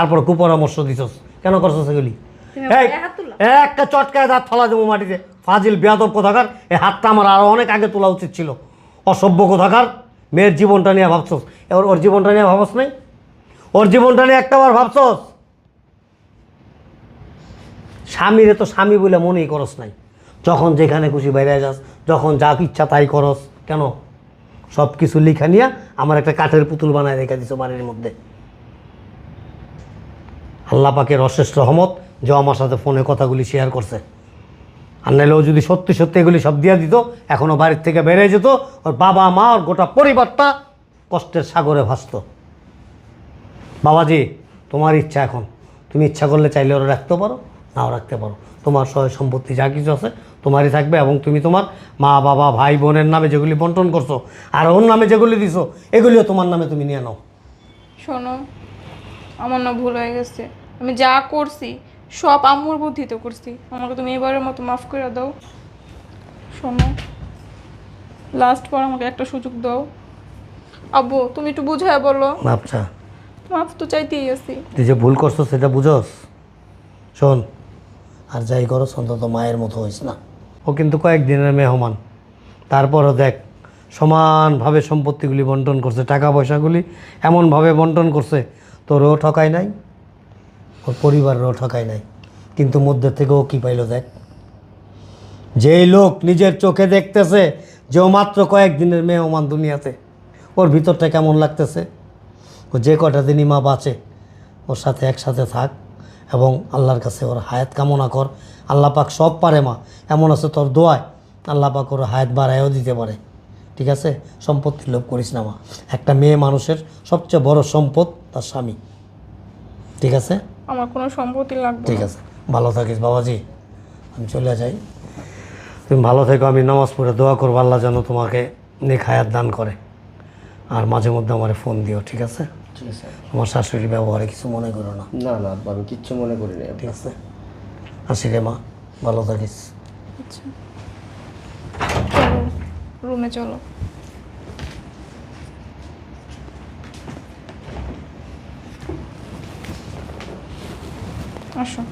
তারপর কুপরামর্শ দিছস। কেন করছস এগুলি? হাত তুললা? একটা চটকায় দাঁত ফলা দেবো মাটিতে। ফাজিল বেয়াদব কোথাকার? এই হাতটা আমার আরও অনেক আগে তোলা উচিত ছিল। অসভ্য কোথাকার? মেয়ের জীবনটা নিয়ে ভাবছস। এবার ওর জীবনটা নিয়ে ভাবস নাই? ওর জীবনটা নিয়ে একটাবার ভাবছস? স্বামীরে তো স্বামী বলে মনেই করস নাই। যখন যেখানে খুশি বাইরে যাস যখন যা ইচ্ছা তাই করস। কেন? সব কিছু লিখা নিয়ে আমার একটা কাঠের পুতুল বানায় রেখে দিছো বাড়ির মধ্যে। আল্লাহ পাকের অশেষ রহমত যে আমার সাথে ফোনে কথাগুলি শেয়ার করছে। আর নাহলে ও যদি সত্যি সত্যি এগুলি সব দিয়ে দিত এখনও বাড়ির থেকে বেড়ে যেত, ওর বাবা, মা, ওর গোটা পরিবারটা কষ্টের সাগরে ভাসত। বাবাজি, তোমার ইচ্ছা এখন। তুমি ইচ্ছা করলে চাইলে ওরা রাখতে পারো, নাও রাখতে পারো। তোমার সহায় সম্পত্তি যা কিছু আছে, তোমারই থাকবে এবং তুমি তোমার মা, বাবা, ভাই, বোনের নামে যেগুলি বন্টন করছ আর ওর নামে যেগুলি দিছো, এগুলিও তোমার নামে তুমি নিয়ে নাও। শোনো, আমার না ভুল হয়ে গেছে। আমি যা করছি সব আম্মুর বুদ্ধিতে করছি। আমাকে তুমি এবারের মতো মাফ করে দাও। শোনো লাস্ট বার আমাকে একটা সুযোগ দাও। আব্বু তুমি একটু বুঝায় বলো। আচ্ছা মাফ তো চাইতেই আছি। তুই যে ভুল করছ সেটা বুঝোস? শোন আর যাই করস অন্তত মায়ের মতো হইস না। ও কিন্তু কয়েকদিনের মেহমান তারপরও দেখ সমানভাবে সম্পত্তিগুলি বন্টন করছে টাকা পয়সাগুলি এমনভাবে বন্টন করছে তোরও ঠকায় নাই। ওর পরিবারেরও ঠকায় নাই। কিন্তু মধ্যে থেকে ও কী পাইলো দেখ। যেই লোক নিজের চোখে দেখতেছে যে ও মাত্র কয়েকদিনের মেহমান দুনিয়াতে, ওর ভিতরটা কেমন লাগতেছে? ও যে কটা দিনই মা বাঁচে, ওর সাথে একসাথে থাক এবং আল্লাহর কাছে ওর হায়াত কামনা কর। আল্লাহ পাক সব পারে মা, এমন আছে তোর দোয়ায়। আল্লাহ পাক ওর হায়াত বাড়ায়ও দিতে পারে। ঠিক আছে? সম্পত্তি লোভ করিস না মা। একটা মেয়ে মানুষের সবচেয়ে বড় সম্পদ তার স্বামী। ঠিক আছে? আমার কোনো সম্পত্তি লাগবে ঠিক আছে ভালো থাকিস বাবাজি। আমি চলে যাই। তুমি ভালো থেকো আমি নামাজ পড়ে দোয়া করব আল্লাহ যেন তোমাকে নেক হায়াত দান করে। আর মাঝে মধ্যে আমার ফোন দিও ঠিক আছে? ঠিক আছে। আমার শাশুড়ির ব্যবহারে কিছু মনে করো না। না না আব্বা আমি কিচ্ছু মনে করি না। ঠিক আছে? আসি রে মা ভালো থাকিস। আচ্ছা। চলো রুমে চলো। আসো